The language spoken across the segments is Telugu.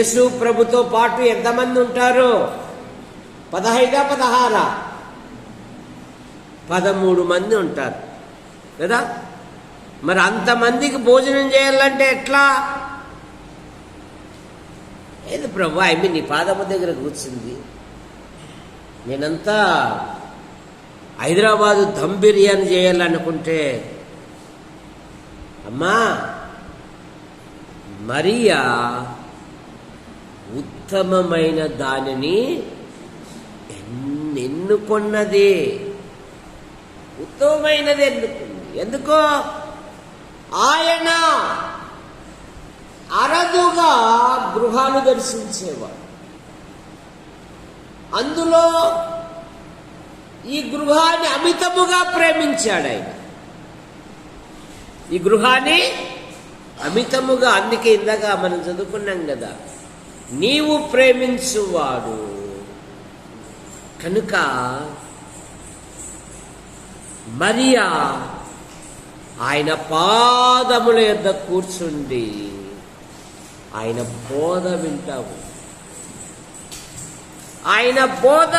యేసు ప్రభుతో పాటు ఎంతమంది ఉంటారు? పదహైదా పదహారా? పదమూడు మంది ఉంటారు. కదా? మరి అంతమందికి భోజనం చేయాలంటే ఎట్లా? ఏది ప్రభు ఆమె నీ పాదము దగ్గర కూర్చుంది. నేనంతా హైదరాబాదు దమ్ బిర్యానీ చేయాలనుకుంటే అమ్మా మరియా ఉత్తమమైన దానిని ఎన్నుకున్నది ఉత్తమమైనది ఎన్నుకుంది? ఎందుకో? ఆయన అరదుగా గృహాలు దర్శించేవాడు. అందులో ఈ గృహాన్ని అమితముగా ప్రేమించాడు ఆయన. ఈ గృహాన్ని అమితముగా అందుకే ఇందాక మనం చదువుకున్నాం కదా నీవు ప్రేమించువాడు. కనుక మరియా ఆయన పాదముల యొద్ద కూర్చుండి ఆయన బోధ వింటావు. ఆయన బోధ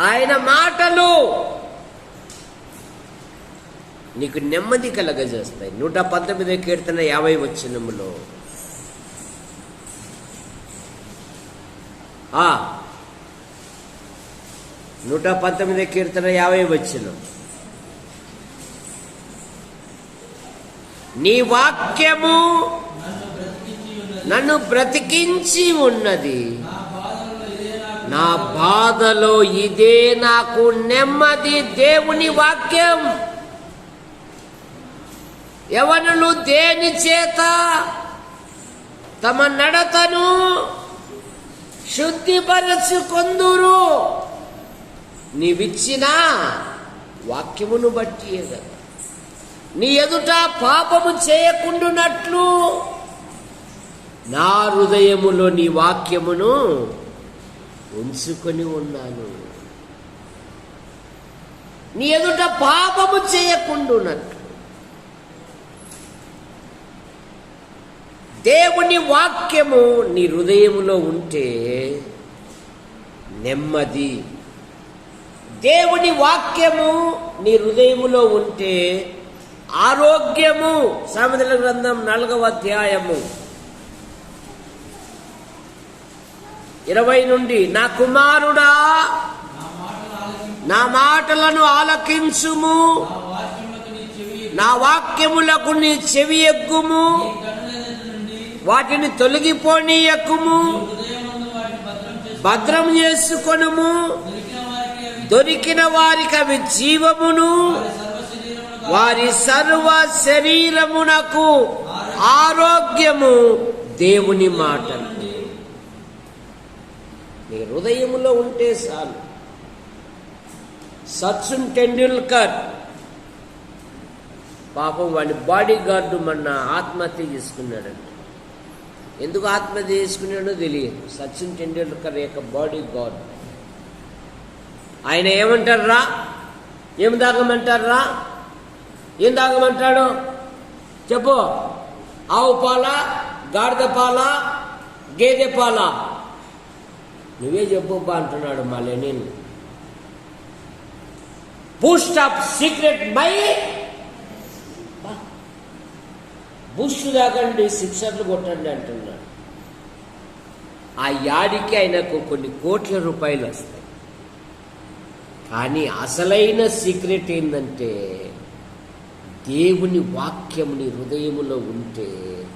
ఆయన మాటలు నీకు నెమ్మది కలగజేస్తాయి. నూట పంతొమ్మిదో కీర్తన యాభై వచ్చినములో ఆ. నూట పంతొమ్మిది కీర్తన యాభై వచ్చిన నీ వాక్యము నన్ను బ్రతికించి ఉన్నది. నా బాధలో ఇదే నాకు నెమ్మది దేవుని వాక్యం. యవనులు దేని చేత తమ నడతను శుద్ధిపరచుకొందురు? నీవిచ్చిన వాక్యమును బట్టి కదా నీ ఎదుట పాపము చేయకుండునట్లు నా హృదయములో నీ వాక్యమును ఉంచుకొని ఉన్నాను. నీ ఎదుట పాపము చేయకుండునట్లు దేవుని వాక్యము నీ హృదయములో ఉంటే నెమ్మది. దేవుని వాక్యము నీ హృదయములో ఉంటే ఆరోగ్యము. సామెతల గ్రంథం నాలుగవ అధ్యాయము. ఇరవై నుండి నా కుమారుడా నా మాటలను ఆలకించుము. నా వాక్యములకు నీ చెవి ఎగ్గుము. వాటిని తొలగిపోనీయకుము. భద్రం చేసుకొనుము. దొరికిన వారికి అవి జీవమును. వారి సర్వ శరీరమునకు ఆరోగ్యము. దేవుని మాటలు మీ హృదయములో ఉంటే చాలు. సచిన్ టెండూల్కర్ పాపం వాడి బాడీ గార్డు మొన్న ఆత్మహత్య చేసుకున్నాడంట ఎందుకు ఆత్మహత్య చేసుకున్నాడో తెలియదు. సచిన్ టెండూల్కర్ యొక్క బాడీ గాడ్. ఆయన ఏమంటారా ఏం తాగమంటారా ఏం తాగమంటాడు చెప్పు. ఆవు పాల? గాడిద పాల? గేదె పాల? నువ్వే చెప్పు అంటున్నాడు మా Lenin. Boost of secret my bush తాగండి సిక్సర్లు కొట్టండి అంటున్నాడు. ఆ యాడికి ఆయనకు కొన్ని కోట్ల రూపాయలు వస్తాయి. కానీ అసలైన సీక్రెట్ ఏంటంటే దేవుని వాక్యముని హృదయములో ఉంటే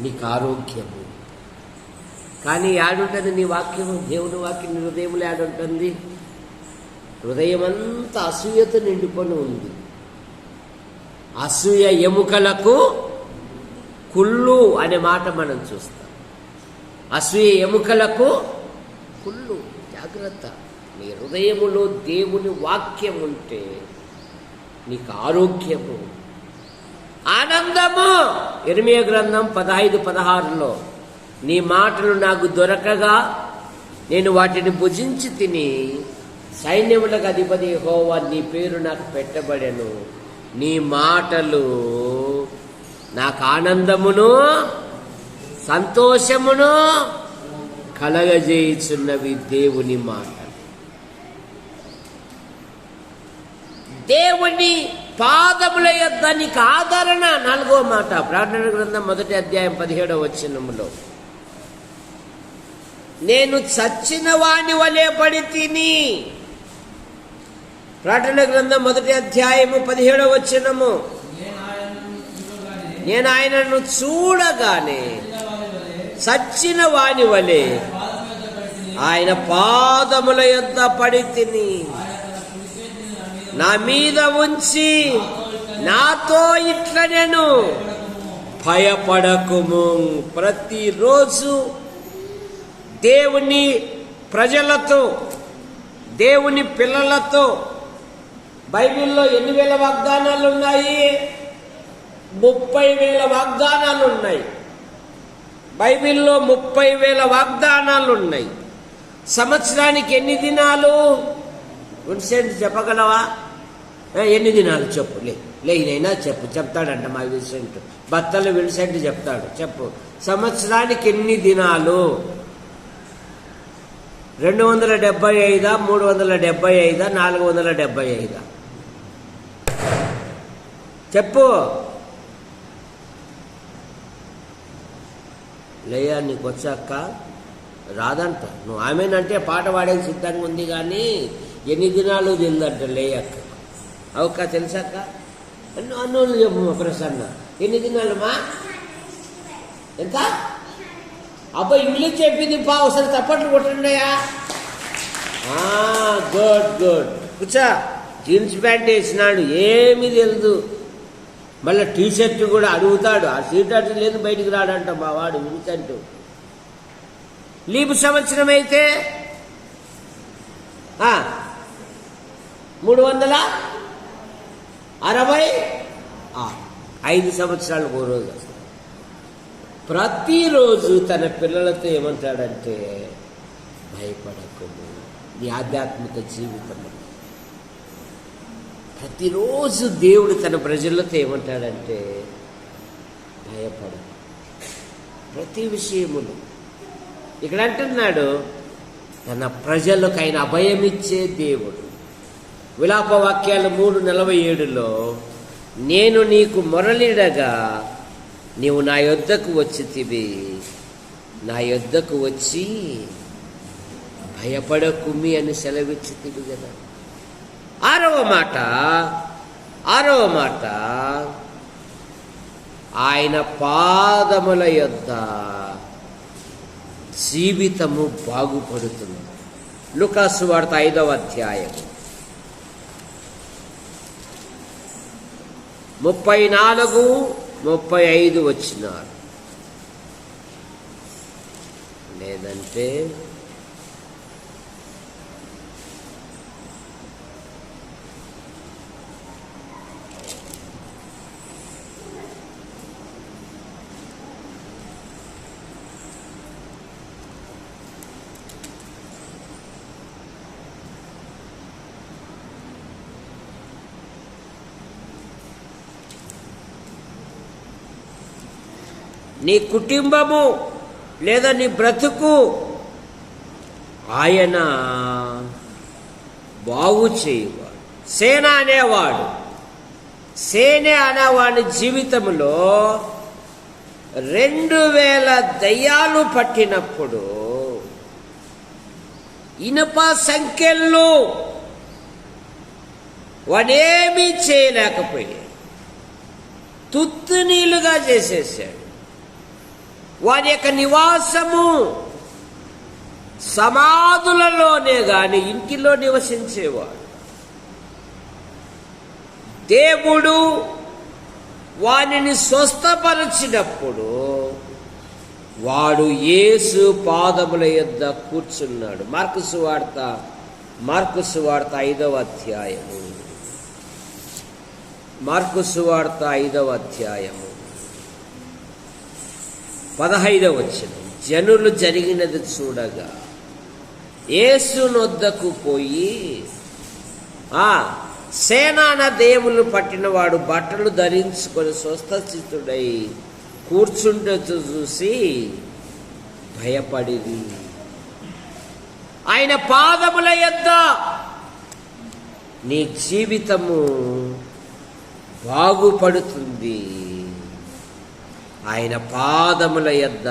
నీకు ఆరోగ్యము. కానీ యాడుంటుంది నీ వాక్యము దేవుని వాక్యం నీ హృదయంలో యాడుంటుంది? హృదయం అంతా అసూయతో నిండుకొని ఉంది. అసూయ ఎముకలకు కుళ్ళు అనే మాట మనం చూస్తాం. అసూయ ఎముకలకు కుళ్ళు జాగ్రత్త. నీ హృదయములో దేవుని వాక్యం ఉంటే నీకు ఆరోగ్యము. ఆనందము! ఎనిమియ గ్రంథం పదహైదు పదహారులో నీ మాటలు నాకు దొరకగా నేను వాటిని భుజించి తిని సైన్యములకు అధిపతి హోవా నీ పేరు నాకు పెట్టబడెను. నీ మాటలు నాకు ఆనందమును సంతోషమును కలగజేయుచున్నవి దేవుని మాట దేవుని పాదముల యొద్ద నీకు ఆదరణ. నాలుగో మాట ప్రార్థన గ్రంథం మొదటి అధ్యాయం పదిహేడవ వచ్చినములో నేను చచ్చిన వాణి వలె పడి తిని. ప్రార్థన గ్రంథం మొదటి అధ్యాయము పదిహేడవ వచ్చినము నేను ఆయనను చూడగానే సచ్చిన వారి వలె వాని వలె ఆయన పాదముల యొద్ద పడి తిని నా మీద నా మీద ఉంచి నాతో ఇట్ల నేను భయపడకుము. ప్రతిరోజు దేవుని ప్రజలతో దేవుని పిల్లలతో బైబిల్లో ఎన్ని వేల వాగ్దానాలు ఉన్నాయి? ముప్పై వేల వాగ్దానాలు ఉన్నాయి బైబిల్లో ముప్పై వేల వాగ్దానాలు ఉన్నాయి సంవత్సరానికి ఎన్ని దినాలు? విన్సెంట్ చెప్పగలవా? ఎన్ని దినాలు చెప్పు? లే లేనైనా చెప్పు. చెప్తాడంట మా విన్సెంట్. బత్తలు విన్సెంట్ చెప్తాడు. చెప్పు. సంవత్సరానికి ఎన్ని దినాలు? రెండు వందల డెబ్బై ఐదా మూడు వందల డెబ్బై ఐదా నాలుగు వందల డెబ్బై ఐదా చెప్పు. లేయా నీకు వచ్చాక రాదంట. నువ్వు ఆమెనంటే పాట పాడే సిద్ధంగా ఉంది కానీ ఎన్ని దినాలు తెలియదంట లేయక్క. అవక్క తెలుసక్క అన్ను అన్నోళ్ళు చెప్పు మా ప్రసన్న. ఎన్ని దినాలు మా? ఎంత? అబ్బా ఇంగ్లీష్ చెప్పింది పా ఒకసారి తప్పట్లు కొట్టండియా గుడ్ గుడ్. కూర్చో. జీన్స్ ప్యాంట్ వేసినాడు. ఏమీ తెలియదు మళ్ళీ టీ షర్ట్ కూడా అడుగుతాడు. ఆ షర్ట్ లేదు బయటికి రాడంట మా వాడు విన్సెంట్ లీపు సంవత్సరం అయితే ఆ, మూడు వందల అరవై ఐదు సంవత్సరాలు ఓ రోజు వస్తుంది. ప్రతిరోజు తన పిల్లలతో ఏమంటాడంటే భయపడకము నీ ఆధ్యాత్మిక జీవితం ప్రతిరోజు దేవుడు తన ప్రజలతో ఏమంటాడంటే భయపడ ప్రతి విషయములు ఇక్కడ అంటున్నాడు తన ప్రజలకు ఆయన అభయమిచ్చే దేవుడు. విలాప వాక్యాలు మూడు నలభై ఏడులో నేను నీకు మొరలిడగా నీవు నా యొద్దకు వచ్చితివి. నా యొద్దకు వచ్చి భయపడకుమి అని సెలవిచ్చితివి కదా. ఆరవ మాట ఆరవ మాట ఆయన పాదముల యొద్ద జీవితము బాగుపడుతుంది. లుకాసు వార్త ఐదవ అధ్యాయం ముప్పై నాలుగు ముప్పై ఐదు వచ్చినారు. లేదంటే నీ కుటుంబము లేదా నీ బ్రతుకు ఆయన బాగు చేయవాడు. సేన అనేవాడు. సేనే అనేవాడి జీవితంలో రెండు వేల దయ్యాలు పట్టినప్పుడు ఇనుప సంఖ్యలు వాడేమీ చేయలేకపోయాడు. తుత్తు నీళ్ళుగా చేసేసాడు. వారి యొక్క నివాసము సమాధులలోనే గాని ఇంటిలో నివసించేవాడు. దేవుడు వానిని స్వస్థపరిచినప్పుడు వాడు యేసు పాదముల యొద్ద కూర్చున్నాడు. మార్కుసు వార్త మార్కుసు వార్త ఐదవ అధ్యాయము. మార్కుసు వార్త ఐదవ అధ్యాయము. పదహైదవ వచ్చిన జనులు జరిగినది చూడగా ఏసునొద్దకు పోయి ఆ సేనాన దేవులు పట్టినవాడు బట్టలు ధరించుకొని స్వస్థస్థితుడై కూర్చుంటే చూసి భయపడింది. ఆయన పాదముల యొద్ద నీ జీవితము బాగుపడుతుంది. ఆయన పాదముల యొద్ద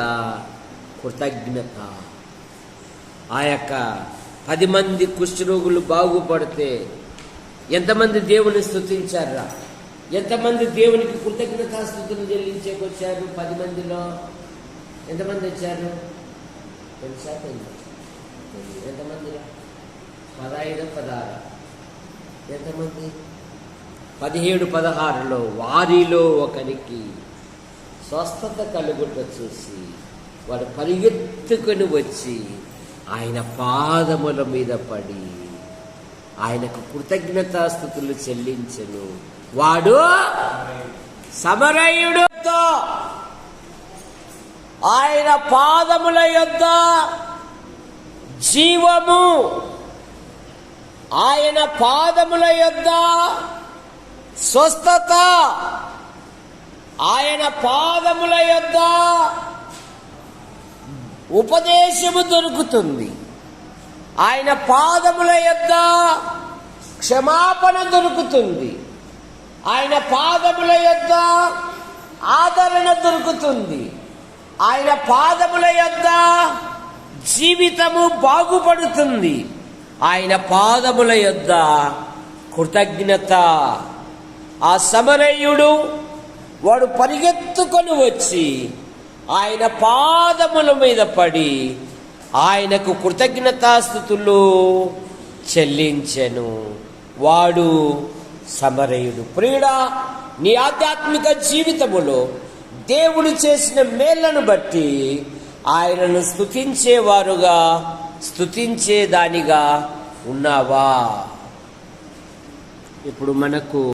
కృతజ్ఞత. ఆ యొక్క పది మంది కుష్ఠరోగులు బాగుపడితే ఎంతమంది దేవుని స్థుతించారా ఎంతమంది దేవునికి కృతజ్ఞతాస్థుతులు చెల్లించేకొచ్చారు పది మందిలో? ఎంతమంది వచ్చారు? తెలుసా ఎంతమంది ఎంతమందిలో? పదహైదు పదహారు. ఎంతమంది? పదిహేడు పదహారులో వారిలో ఒకరికి స్వస్థత కలుగుట చూసి వాడు పరిగెత్తుకొని వచ్చి ఆయన పాదముల మీద పడి ఆయనకు కృతజ్ఞతాస్థుతులు చెల్లించను. వాడు సమరయుడుతో ఆయన పాదముల యొద్ద జీవము. ఆయన పాదముల యొద్ద స్వస్థత. ఆయన పాదముల యొక్క ఉపదేశము దొరుకుతుంది. ఆయన పాదముల యొక్క క్షమాపణ దొరుకుతుంది. ఆయన పాదముల యొక్క ఆదరణ దొరుకుతుంది. ఆయన పాదముల యొక్క జీవితము బాగుపడుతుంది. ఆయన పాదముల యొక్క కృతజ్ఞత. ఆ సమరయుడు వాడు పరిగెత్తుకొని వచ్చి ఆయన పాదముల మీద పడి ఆయనకు కృతజ్ఞతాస్థుతులు చెల్లించెను. వాడు సమరయుడు. ప్రియుడా నీ ఆధ్యాత్మిక జీవితములో దేవుడు చేసిన మేళ్ళను బట్టి ఆయనను స్థుతించేవారుగా స్థుతించేదానిగా ఉన్నావా? ఇప్పుడు మనకు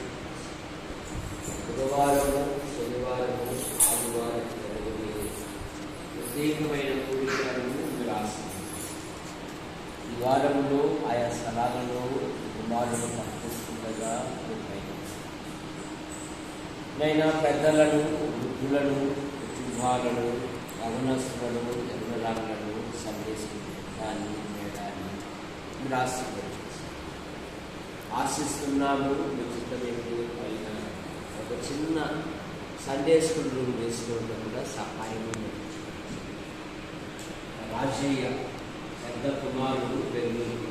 ఆయా స్థలాలలో కుమారులు పనిచేస్తుండగా నైనా పెద్దలను వృద్ధులను కుటుంబాలను యవనస్తులను యవనరాలను సందేశించాన్ని మేడాన్ని మీరు ఆశీర్వదించారు ఆశిస్తున్నాము మీ పైన ఒక చిన్న సందేశకులు వేసుకోవడం కూడా సహాయం రాజయ్య పెద్ద కుమారుడు బెంగళూరు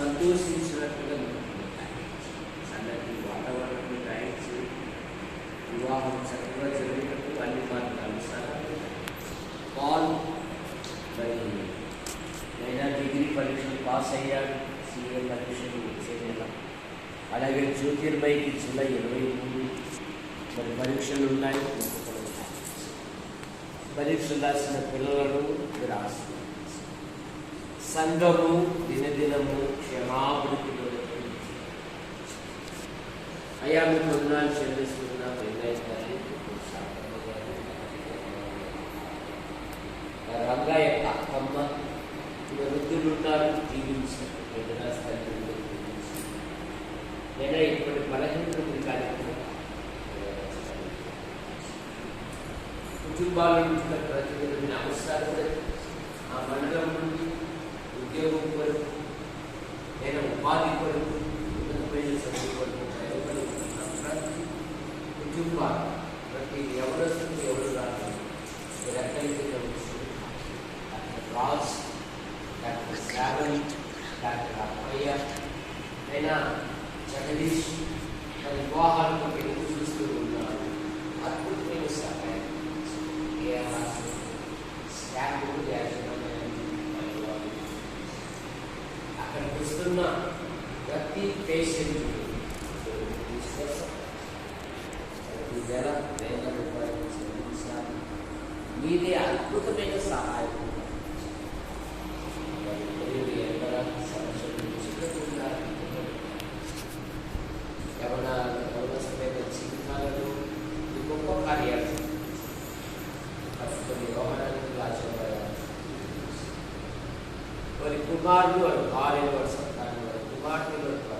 సంతోషించినట్లుగా అందరికీ వాతావరణం రాయించి వివాహం చక్కగా జరిగినట్టు అన్ని మార్గాలు సహాయం పాల్ మరి అయినా డిగ్రీ పరీక్షలు పాస్ అయ్యాడు సీఏ పరీక్షలు వచ్చే నెల. అలాగే జ్యోతిర్మయికి జూలై ఇరవై మూడు. మరి పరీక్షలు ఉన్నాయి పరీక్షలు రాసిన పిల్లలను మీరు సంఘము దినదినము క్షమాభివృద్ధి అయ్యా మీకు వందనాలు చెల్లిస్తున్నాం వెంకయ్య గారి రంగయ్య అక్కమ్మ వృద్ధులు ఉన్నారు జీవించారు. లేదా ఇప్పటి బలహీనతలు కార్యక్రమం కుటుంబాల నుంచి ప్రతి అవసరాలు ఆ మండలం నుండి ఉద్యోగం కొరకు నేను ఉపాధి కొరకు ఉన్నతమైన చదువు కొరకు ప్రయోజనం ప్రతి కుటుంబాలు ప్రతి ఎవరొస్తుంది ఎవరు రాదు మీరెక్కడికి doctor Raj doctor Shravani doctor Appayya అయినా జగదీష్ తన వివాహాలకు ఎదురు చూస్తూ ఉన్నారు అద్భుతమైన సహాయం ఏ స్టాఫ్ ప్రతి పేషెంట్ ప్రతి నెల వేల రూపాయలు చెల్లించాలి మీదే అద్భుతమైన సహాయం. మరియు ఎవర సమస్యలు చిక్కుతున్నారు యవన యవన సమేత జీవితాలలో ఈ గొప్ప కార్యాలు ప్రస్తుతం వ్యవహారానికి రాజవ్వారు వారి కుమారుడు వారి భార్యలు వారి సంతానం వారి కుమార్తెలు వారి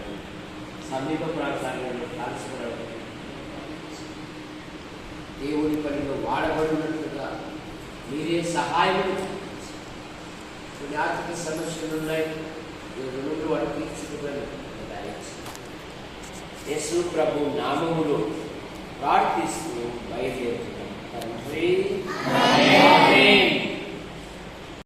సమీప ప్రాంతాలలో కాల్చుకోవడం దేవుని పనిలో వాడబడినట్లుగా మీరే సహాయం కొన్ని ఆర్థిక సమస్యలు ఉన్నాయి ఈ రుణులు వాడు తీర్చుకోగలను యేసు ప్రభు నామములో ప్రార్థిస్తూ బయలుదేరుతున్నాం తండ్రి ఆమేన్.